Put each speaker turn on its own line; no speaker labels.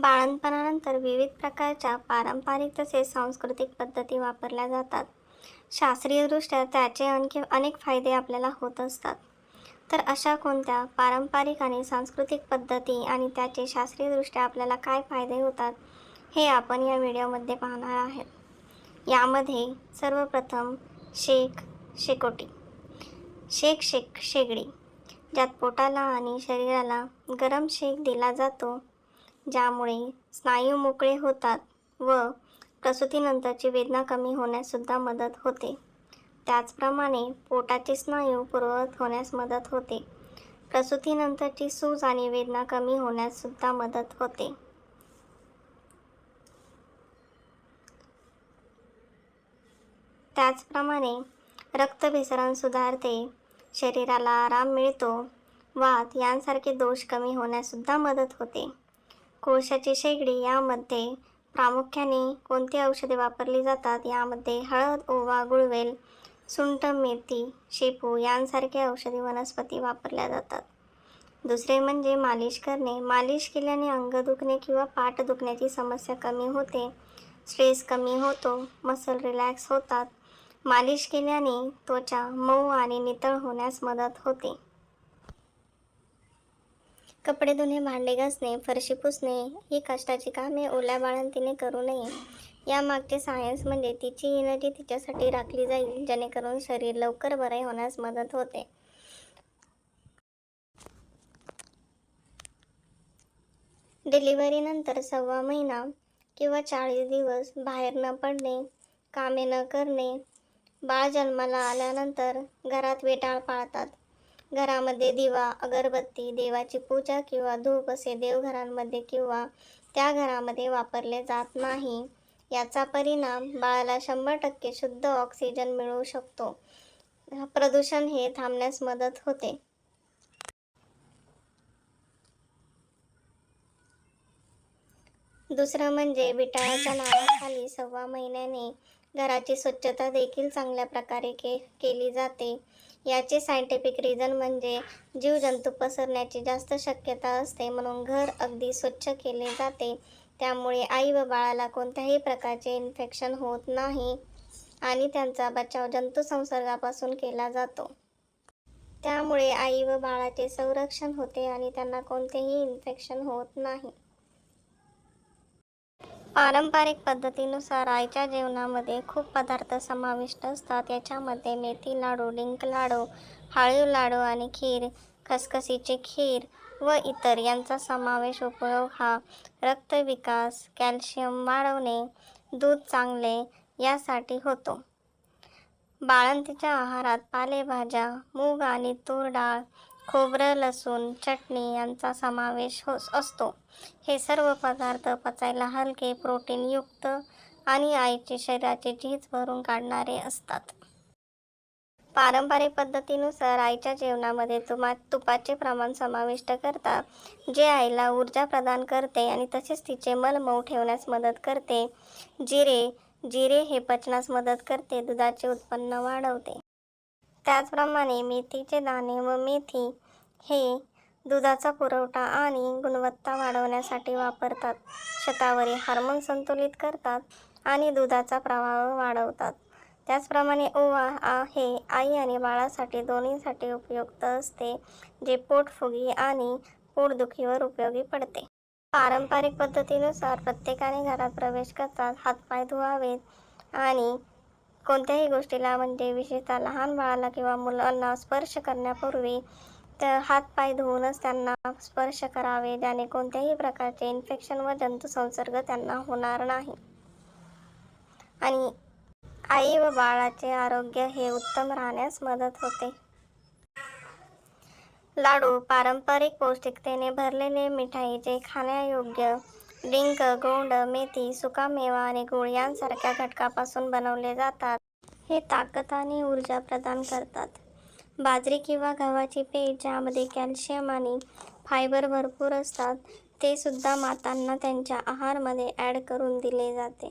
बाळंतपणानंतर विविध प्रकारच्या पारंपरिक तसेच सांस्कृतिक पद्धती वापरल्या जातात. शास्त्रीयदृष्ट्या त्याचे आणखी अनेक फायदे आपल्याला होत असतात. तर अशा कोणत्या पारंपरिक आणि सांस्कृतिक पद्धती आणि त्याचे शास्त्रीयदृष्ट्या आपल्याला काय फायदे होतात हे आपण या व्हिडिओमध्ये पाहणार आहोत. यामध्ये सर्वप्रथम शेक शेकोटी. शेक शेक शेगडी ज्यात पोटाला आणि शरीराला गरम शेक दिला जातो ज्यामुळे स्नायू मोकळे होतात व प्रसूतीनंतरची वेदना कमी होण्याससुद्धा मदत होते. त्याचप्रमाणे पोटाचे स्नायू पूर्ववत होण्यास मदत होते. प्रसूतीनंतरची सूज आणि वेदना कमी होण्याससुद्धा मदत होते. त्याचप्रमाणे रक्तभिसरण सुधारते शरीराला आराम मिळतो वात यांसारखे दोष कमी होण्याससुद्धा मदत होते. कोळशाची शेगडी यामध्ये प्रामुख्याने कोणती औषधे वापरली जातात? यामध्ये हळद ओवा गुळवेल सुंट मेथी शेपू यांसारखे औषधी वनस्पती वापरल्या जातात. दुसरे म्हणजे मालिश करणे. मालिश केल्याने अंग दुखणे किंवा पाठ दुखण्याची समस्या कमी होते. स्ट्रेस कमी होतो. मसल रिलॅक्स होतात. मालिश केल्याने त्वचा मऊ आणि नितळ होण्यास मदत होते. कपडे धुणे भांडे घासणे फरशी पुसणे ही कष्टाची कामे ओल्या बाळंतीने करू नये. यामागचे सायन्स म्हणजे तिची एनर्जी तिच्यासाठी राखली जाईल जेणेकरून शरीर लवकर बरे होण्यास मदत होते. डिलिव्हरीनंतर सव्वा महिना किंवा चाळीस दिवस बाहेर न पडणे कामे न करणे बाळ जन्माला आल्यानंतर घरात वेटाळ पाळतात. घरामध्ये दिवा अगरबत्ती देवाची पूजा किंवा धूप असे देवघरांमध्ये किंवा त्या घरामध्ये वापरले जात नाही. याचा परिणाम बाळाला शंभर टक्के शुद्ध ऑक्सिजन मिळू शकतो. प्रदूषण हे थांबण्यास मदत होते. दुसरं म्हणजे बिटाळाच्या नावाखाली सव्वा महिन्याने घराची स्वच्छता देखील चांगल्या प्रकारे के केली जाते. याचे सायंटिफिक रिझन म्हणजे जीवजंतू पसरण्याची जास्त शक्यता असते म्हणून घर अगदी स्वच्छ केले जाते. त्यामुळे आई व बाळाला कोणत्याही प्रकारचे इन्फेक्शन होत नाही आणि त्यांचा बचाव जंतू संसर्गापासून केला जातो. त्यामुळे आई व बाळाचे संरक्षण होते आणि त्यांना कोणतेही इन्फेक्शन होत नाही. पारंपरिक पद्धतीनुसार आईच्या जेवणामध्ये खूप पदार्थ समाविष्ट असतात. याच्यामध्ये मेथी लाडू डिंक लाडू हाळीव लाडू आणि खीर खसखसीची खीर व इतर यांचा समावेश उपयोग हा रक्तविकास कॅल्शियम वाढवणे दूध चांगले यासाठी होतो. बाळंतीच्या आहारात पालेभाज्या मूग आणि तूर डाळ खोबरं लसूण चटणी यांचा समावेश हो असतो. हे सर्व पदार्थ पचायला हलके प्रोटीनयुक्त आणि आईचे शरीराचे झीज भरून काढणारे असतात. पारंपरिक पद्धतीनुसार आईच्या जेवणामध्ये तुमा तुपाचे प्रमाण समाविष्ट करतात जे आईला ऊर्जा प्रदान करते आणि तसेच तिचे मल मऊ ठेवण्यास मदत करते. जिरे जिरे हे पचनास मदत करते दुधाचे उत्पन्न वाढवते. त्याचप्रमाणे मेथीचे दाणे व मेथी हे दुधाचा पुरवठा आणि गुणवत्ता वाढवण्यासाठी वापरतात. शतावरील हार्मोन संतुलित करतात आणि दुधाचा प्रवाह वाढवतात. त्याचप्रमाणे ओवा हे आई आणि बाळासाठी दोन्हीसाठी उपयुक्त असते जे पोटफुगी आणि पोटदुखीवर उपयोगी पडते. पारंपरिक पद्धतीनुसार प्रत्येकाने घरात प्रवेश करतात हातपाय धुवावेत आणि कोणत्याही गोष्टीला म्हणजे विशेषतः लहान बाळाला किंवा मुलांना स्पर्श करण्यापूर्वी तर हातपाय धुवूनच त्यांना स्पर्श करावे. ज्याने कोणत्याही प्रकारचे इन्फेक्शन व जंतुसंसर्ग त्यांना होणार नाही. आणि आई व बाळाचे आरोग्य हे उत्तम राहण्यास मदत होते. लाडू पारंपरिक पौष्टिकतेने भरलेले मिठाई जे खाण्यायोग्य डिंक गोंड मेथी सुकामेवा आणि गुळ यांसारख्या घटकापासून बनवले जातात. हे ताकद आणि ऊर्जा प्रदान करतात. बाजरी किंवा गव्हाची पेठ ज्यामध्ये कॅल्शियम आणि फायबर भरपूर असतात ते सुद्धा मातांना त्यांच्या आहारमध्ये ॲड करून दिले जाते.